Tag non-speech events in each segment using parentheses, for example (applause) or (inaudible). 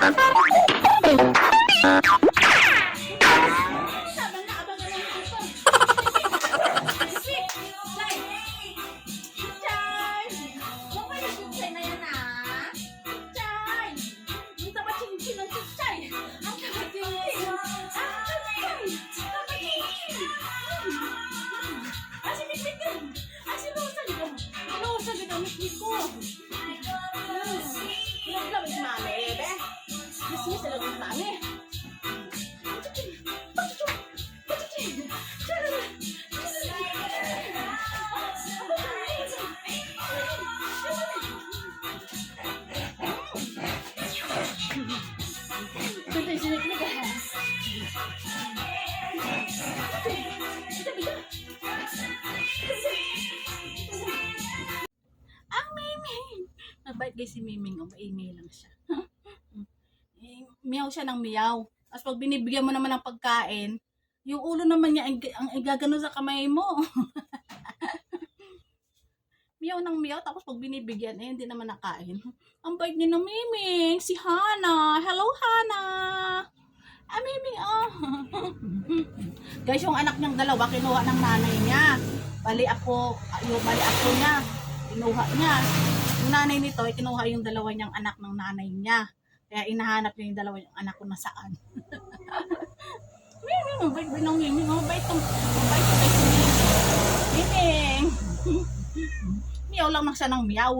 Asa ni Peter? Asa ni Rosa? Rosa, ginamit ni ko. Mami. Siyempre, siniklik ah. Ang Miming! Mabait guys si Miming. O, maingay lang siya. (laughs) Eh, miyaw siya ng miyaw. Tapos pag binibigyan mo naman ng pagkain, yung ulo naman niya ang, igagano sa kamay mo. (laughs) miyaw ng miyaw, tapos pag binibigyan, eh, hindi naman nakain. Ang bait niya ng Miming, si Hana. Hello, Hana! Ah, Miming, oh. (laughs) Guys, yung anak niyang dalawa, kinuha ng nanay niya. Bali ako, yung bali ako niya, kinuha niya. Yung nanay nito, ay kinuha yung dalawa niyang anak ng nanay niya. Kaya inahanap niya yung dalawa niyang anak ko nasaan. (laughs) Miming, mabait ba ng Miming? Mabait tong, mabait tong kay Miming. Miyaw lang na siya ng miyaw.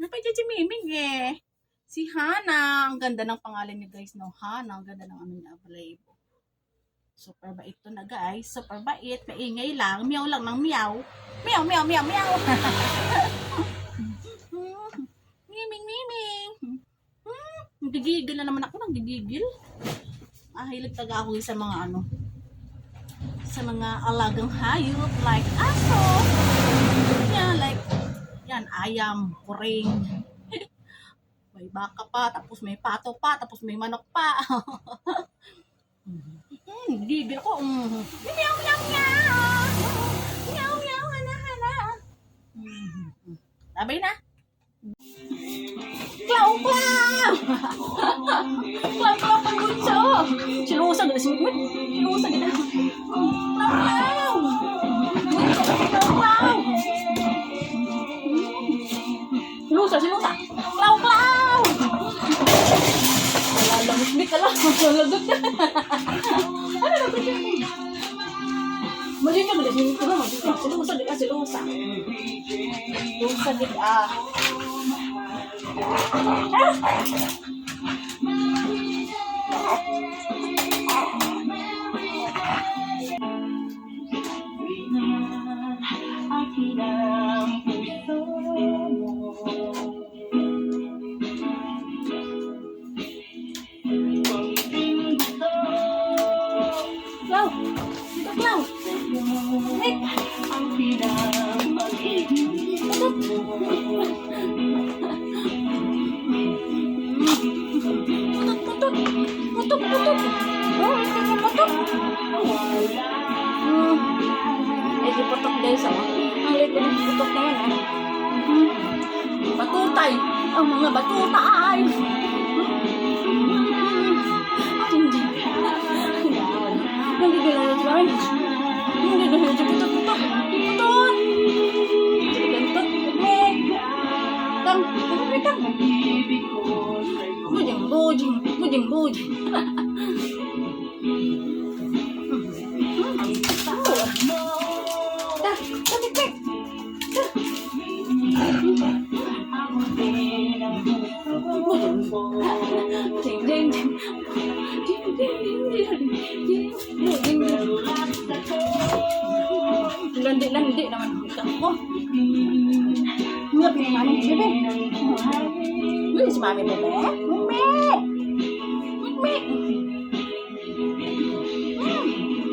Napay si Miming eh. Si Hana. Ang ganda ng pangalan niya guys. No? Hana. Ang ganda ng ano niya. Playbo. Super bait to na guys. Super bait. Maingay lang. Miyaw lang ng miyaw. Miyaw, miyaw, miyaw, miyaw. (laughs) miming, miming. Nagigigil na naman ako. Nagigigil. Ah, hilig taga ako sa mga ano. Sa mga alagang hayop. Like aso. Yeah, like yan, ayam, kuring. (laughs) may baka pa, tapos may pato pa, tapos may manok pa. (laughs) Hmm, gigil ko. Mm. Meow, meow, meow. Meow, meow, hana, hana. Mm. Sabay na. (laughs) Klaw, klaw! Silusag na si Mikmik. Silusag na. Klaw, klaw! Bunso, klaw, klaw! Silusa, silusa! Klaw, klaw! Lalamig ka lang. Lalagot ka. Ano na ba yan? Mali ka, silusa. Silusa, di ka. Klaw! Oh, ito yung putot! Hmm. Ay, di putot guys, ah. Ang liit ng putot na yan, ah. Hmm. Batutay! Ang mga batutay! Hindi. Nagigil na siya. Hindi na siya. Putot, putot. Putot! Gantot. Mek. Tang. Mek, tang. Bujing, bujing. Bujing, bujing. Tahu. Landi-landi naman kita ko. Nga pinangalan si Bebe. Ini si Mami Bebe. Mami! Mami!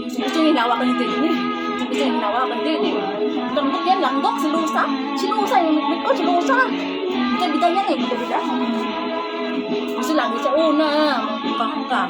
Ito yung hinawakan nito ini. Ito yung hinawakan nito ini. Langgok yan, langgok. Si Lusa. Si Lusa yung mikmik ko. Si Lusa. Bida-bida yan eh. Bida-bida. Kasi lagi sa una. Pangkang.